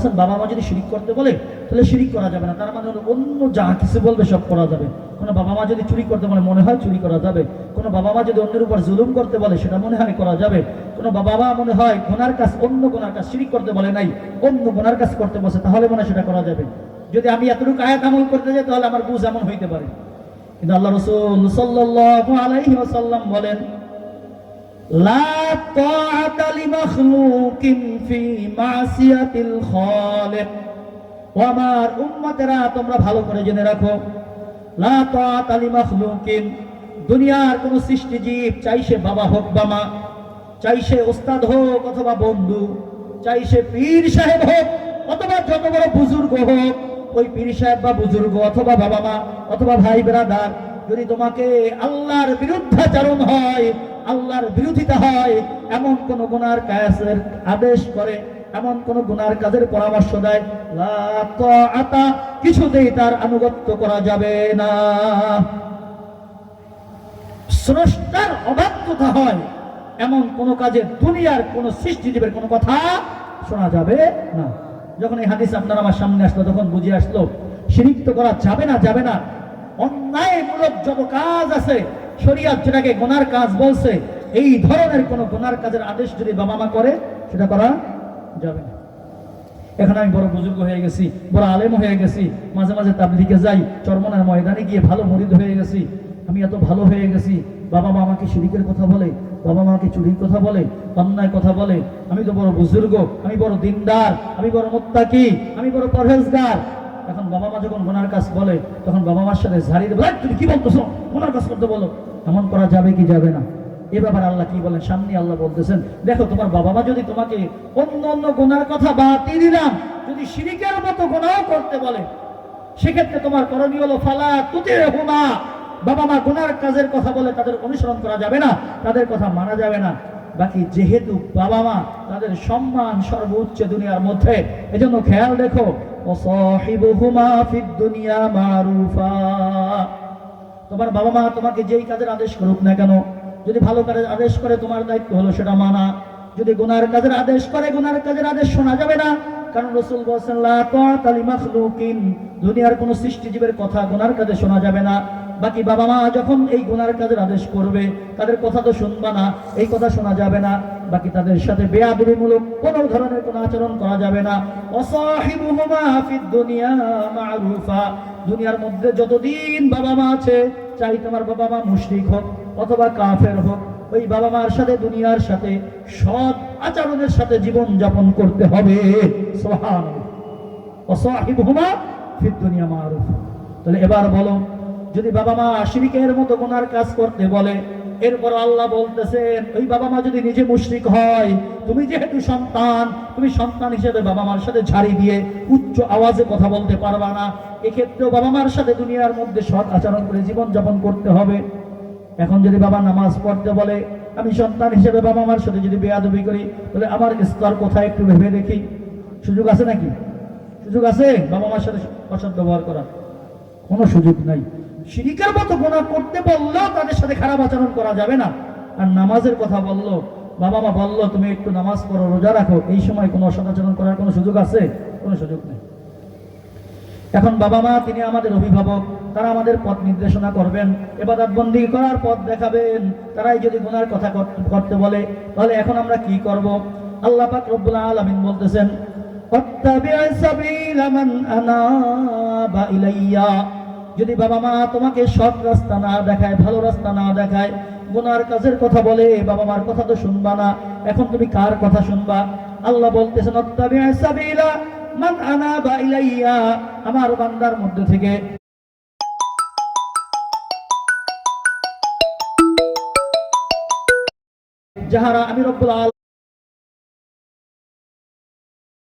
বলছেন বাবা মা যদি শিরিক করতে বলে, তাহলে শিরিক করা যাবে না। তার মানে হলো অন্য যা কিছু বলবে সব করা যাবে। কোনো বাবা মা যদি চুরি করতে বলে, মনে হয় চুরি করা যাবে। কোনো বাবা মা যদি অন্যের উপর জুলুম করতে বলে, সেটা মনে হয় করা যাবে। কোনো বাবা মা মনে হয় গোনার কাজ, অন্য গোনার কাজ শিরিক করতে বলে নাই, অন্য গোনার কাজ করতে বসে, তাহলে মনে সেটা করা যাবে। যদি আমি এতটুকু আয়াত আমল করতে যাই, তাহলে আমার বুঝ এমন হইতে পারে। কিন্তু আল্লাহ রসুল সাল্লাল্লাহু আলাইহি ওয়াসাল্লাম বলেন তোমরা ভালো করে জেনে রাখো। লা দুনিয়ার কোন সৃষ্টিজীব, চাই সে বাবা হোক বা মা, চাই সে ওস্তাদ হোক অথবা বন্ধু, চাই সে পীর সাহেব হোক অথবা যত বড় বুজুর্গ হোক, ওই পীর সাহেব বা বুজুর্গ অথবা বাবা মা অথবা ভাই বেরাদার যদি তোমাকে আল্লাহর বিরুদ্ধাচরণ হয় আল্লাহর বিরোধিতা হয়, এমন কোন গুনার কায়াসের আদেশ করে, এমন কোন গুনার কাজের পরামর্শ দেয়। লা তাআতা, কিছুতেই তার আনুগত্য করা যাবে না। স্রষ্টার অবাধ্যতা হয়, এমন কোন কাজে দুনিয়ার কোন সৃষ্টিজীবের কোনো কথা শোনা যাবে না। যখন এই হাদিস আপনার আমার সামনে আসলো, তখন বুঝে আসলো, শিরিক তো করা যাবে না যাবে না। অন্যায়মূলক যত কাজ আছে শরিয়াত যেটাকে গোনার কাজ বলছে এই ধরনের কোন গোনার কাজের আদেশ যদি বাবা মা করে সেটা করা যাবে না। এখন আমি বড় বুজুর্গ হয়ে গেছি বড় আলেম হয়ে গেছি মাঝে মাঝে তাবলিকে যাই চরমনার ময়দানে গিয়ে ভালো মরিদ হয়ে গেছি আমি এত ভালো হয়ে গেছি বাবা মা আমাকে শিরিকের কথা বলে বাবা মা আমাকে চুরির কথা বলে অন্যায় কথা বলে আমি তো বড় বুজুর্গ আমি বড় দিনদার আমি বড় মোত্তাকি আমি বড় পরহেজগার। এখন বাবা মা যখন গোনার কাজ বলে তখন বাবা মার সাথে ঝাড়িয়ে দেবো "এই, তুমি কি বলতেছো? গোনার কাজ করতে বলো। এমন করা যাবে কি যাবে না? এ ব্যাপারে আল্লাহ কি বলেন? সামনে আল্লাহ বলতেছেন, দেখো, তোমার বাবা মা যদি তোমাকে অন্য অন্য গোনার কথা বাতিয়ে দিলাম, যদি শিরিকের মতো গোনাও করতে বলে, সেক্ষেত্রে তোমার করণীয় হলো, ফালা তুতে হুমা বাবা মা গোনার কাজের কথা বলে তাদের অনুসরণ করা যাবে না, তাদের কথা মানা যাবে না। বাকি যেহেতু বাবা মা তাদের সম্মান সর্বোচ্চ দুনিয়ার মধ্যে, এজন্য খেয়াল রেখো অসহিবুহুমা ফিদ দুনিয়া মারুফা। তোমার বাবা মা তোমাকে যেই কাজের আদেশ করুক না কেন, যদি ভালো কাজের আদেশ করে তোমার দায়িত্ব হলো সেটা মানা, যদি গুনার কাজের আদেশ করে, গুনার কাজের আদেশ শোনা যাবে না, কারণ রসুল বলছেন দুনিয়ার কোনো সৃষ্টিজীবের কথা গুনার কাজে শোনা যাবে না। বাকি বাবা মা যখন এই গুনার কাজের আদেশ করবে, তাদের কথা তো শুনবা না, এই কথা শোনা যাবে না। বাকি তাদের সাথে বেয়াদবিমূলক কোন ধরনের কোনো আচরণ করা যাবে না। ফিদ দুনিয়া দুনিয়ার মধ্যে যতদিন বাবা মা আছে, চাই তোমার বাবা মা মুশরিক হোক অথবা কাফের হোক, ওই বাবা মার সাথে, দুনিয়ার সাথে, সৎ আচরণের সাথে জীবন যাপন করতে হবে। সোহান অসাহিবুহুমা ফিদ দুনিয়া মারুফ। তাহলে এবার বলো যদি বাবা মা শিরিকের মতো গুনার কাজ করতে বলে, এরপর আল্লাহ বলতেছেন, ওই বাবা মা যদি নিজে মুশরিক হয়, তুমি যেহেতু সন্তান, তুমি সন্তান হিসেবে বাবা মার সাথে ঝাড়ি দিয়ে উচ্চ আওয়াজে কথা বলতে পারবা না। এক্ষেত্রেও বাবা মার সাথে দুনিয়ার মধ্যে সৎ আচরণ করে জীবন যাপন করতে হবে। এখন যদি বাবা নামাজ পড়তে বলে, আমি সন্তান হিসেবে বাবা মার সাথে যদি বেয়াদবি করি, তাহলে আমার স্তর কোথায় একটু ভেবে দেখি। সুযোগ আছে নাকি? সুযোগ আছে? বাবা মার সাথে অসৎ ব্যবহার করা কোনো সুযোগ নাই। শিরিকের মতো গোনা করতে বললেও তাদের সাথে খারাপ আচরণ করা যাবে না। আর নামাজের কথা বলল, বাবা মা বলল, তুমি একটু নামাজ পড়ো, রোজা রাখো। এই সময় কোনো অসদাচরণ করার কোনো সুযোগ আছে? কোনো সুযোগ নেই। এখন বাবা মা, তিনি আমাদের অভিভাবক, তারা আমাদের পথ নির্দেশনা করবেন, এবাদত বন্দি করার পথ দেখাবেন। তারাই যদি গুনার কথা করতে বলে, তাহলে এখন আমরা কি করব? আল্লাহ পাক রব্বুল আলামিন বলতেছেন "ওয়াত্তাবি' সাবিলা মান আনাবা ইলাইয়া। যদি বাবা মা তোমাকে সৎ রাস্তা না দেখায়, ভালো রাস্তা না দেখায়, গুনার কাজের কথা বলে, বাবা মার কথা তো শুনবা না। এখন তুমি কার কথা শুনবা? আল্লাহ বলতেছেন "ওয়াত্তাবি' সাবিলা মান আনাবা ইলাইয়া। আমার বান্দার মধ্যে থেকে যাহারা আমি রব্বুল আল